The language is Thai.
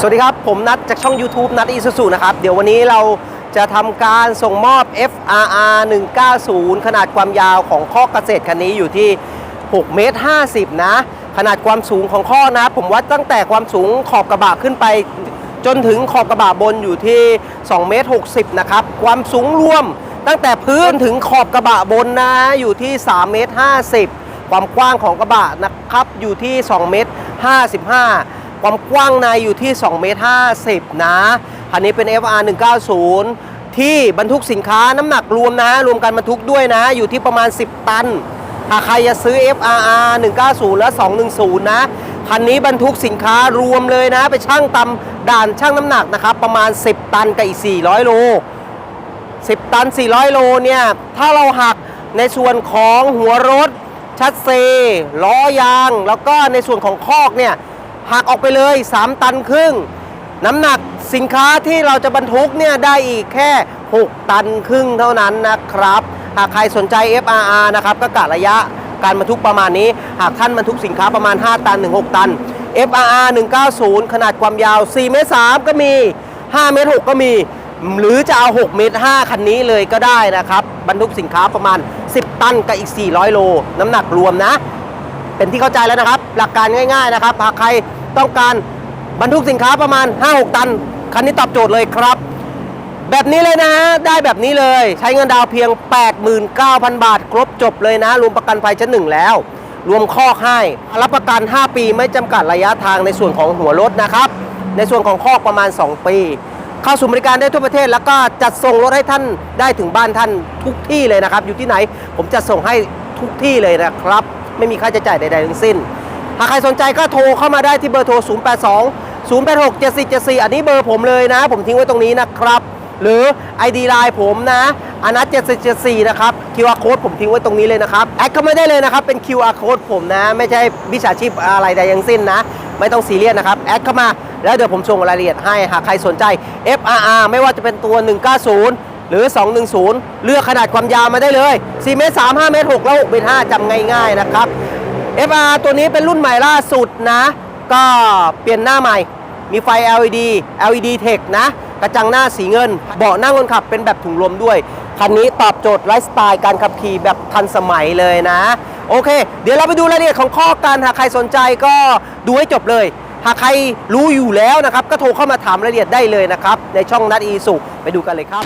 สวัสดีครับ ผมนัดจากช่อง YouTube นัดอีซูซูนะครับ เดี๋ยววันนี้เราจะทำการส่งมอบ FRR 190 ขนาดความยาวของข้อเกษตรคันนี้อยู่ที่ 6 เมตร 50 นะ ขนาดความสูงของข้อนะ ผมวัดตั้งแต่ความสูงขอบกระบะขึ้นไป จนถึงขอบกระบะบนอยู่ที่ 2 เมตร 60 นะครับ ความสูงรวมตั้งแต่พื้นถึงขอบกระบะบนนะอยู่ที่ 3 เมตร 50 ความกว้างของกระบะนะครับอยู่ที่ 2 เมตร 55 ความกว้างในอยู่ที่2เมตร50 นะ คันนี้เป็น FR 190 ที่บรรทุกสินค้าน้ำหนักรวมนะ รวมกันบรรทุกด้วยนะ อยู่ที่ประมาณ 10 ตันหากใครจะซื้อ FRR 190 และ 210 นะ คันนี้บรรทุกสินค้ารวมเลยนะ ไปช่างตำด่านช่างน้ำหนักนะครับ ประมาณ 10 ตันกับอีก 400 โล 10 ตัน 400 โลเนี่ย ถ้าเราหักในส่วนของหัวรถ ชัดเซล้อยาง แล้วก็ในส่วนของคอกเนี่ย หักออกไปเลย 3 ตันครึ่ง น้ำหนักสินค้าที่เราจะบรรทุกเนี่ยได้อีกแค่ 6 ตันครึ่งเท่านั้นนะครับ หากใครสนใจ FRR นะครับก็กะระยะการบรรทุกประมาณนี้ หากท่านบรรทุกสินค้าประมาณ 5 ตันถึง6ตัน FRR 190 ขนาดความยาว4เมตร3ก็มี 5 เมตร6ก็มี หรือจะเอา 6 เมตร5คันนี้เลยก็ได้นะครับ บรรทุกสินค้าประมาณ 10 ตันกับอีก 400 โล น้ำหนักรวมนะ เป็นที่เข้าใจแล้วนะครับ หลักการง่าย ๆ นะครับ หากใคร ต้องการบรรทุกสินค้าประมาณ 5-6 ตัน คันนี้ตอบโจทย์เลยครับ แบบนี้เลยนะฮะ ได้แบบนี้เลย ใช้เงินดาวเพียง 89,000 บาท ครบจบเลยนะ รวมประกันภัยชั้นหนึ่งแล้ว รวมข้อกให้ รับประกัน 5 ปีไม่จำกัดระยะทางในส่วนของหัวรถนะครับ ในส่วนของข้อกประมาณ 2 ปี เข้าสู่บริการได้ทั่วประเทศ แล้วก็จัดส่งรถให้ท่านได้ถึงบ้านท่านทุกที่เลยนะครับ อยู่ที่ไหน ผมจะส่งให้ทุกที่เลยนะครับ ไม่มีค่าใช้จ่ายใดๆทั้งสิ้น หากใครสนใจก็โทรเข้ามาได้ที่เบอร์โทร 082 086 7474 อันนี้เบอร์ผมเลยนะ ผมทิ้งไว้ตรงนี้นะครับ หรือ ID Line ผมนะอนัท7474 นะครับ QR code ผมทิ้งไว้ตรงนี้เลยนะครับ แอดเข้ามาได้เลยนะครับ เป็น QR code ผมนะ ไม่ใช่วิชาชีพอะไรใดทั้งสิ้นนะ ไม่ต้องซีเรียสนะครับ แอดเข้ามา แล้วเดี๋ยวผมส่งรายละเอียดให้ หากใครสนใจ FRR ไม่ว่าจะเป็นตัว 190หรือ 210 เลือกขนาดความยาวมาได้เลย 4 เมตร 3 5 เมตร 6 แล้ว6เมตร 5จำง่าย ๆ นะครับ FR ตัวนี้เป็นรุ่นใหม่ล่าสุดนะ ก็เปลี่ยนหน้าใหม่ มีไฟ LED LED Tech นะ กระจังหน้าสีเงิน เบาะนั่งคนขับเป็นแบบถุงลมด้วย คันนี้ตอบโจทย์ไลฟ์สไตล์การขับขี่แบบทันสมัยเลยนะ โอเค เดี๋ยวเราไปดูรายละเอียดของข้อกันหากใครสนใจก็ดูให้จบเลย หากใครรู้อยู่แล้วนะครับ ก็โทรเข้ามาถามรายละเอียดได้เลยนะครับ ในช่องนัดอีสุไปดูกันเลยครับ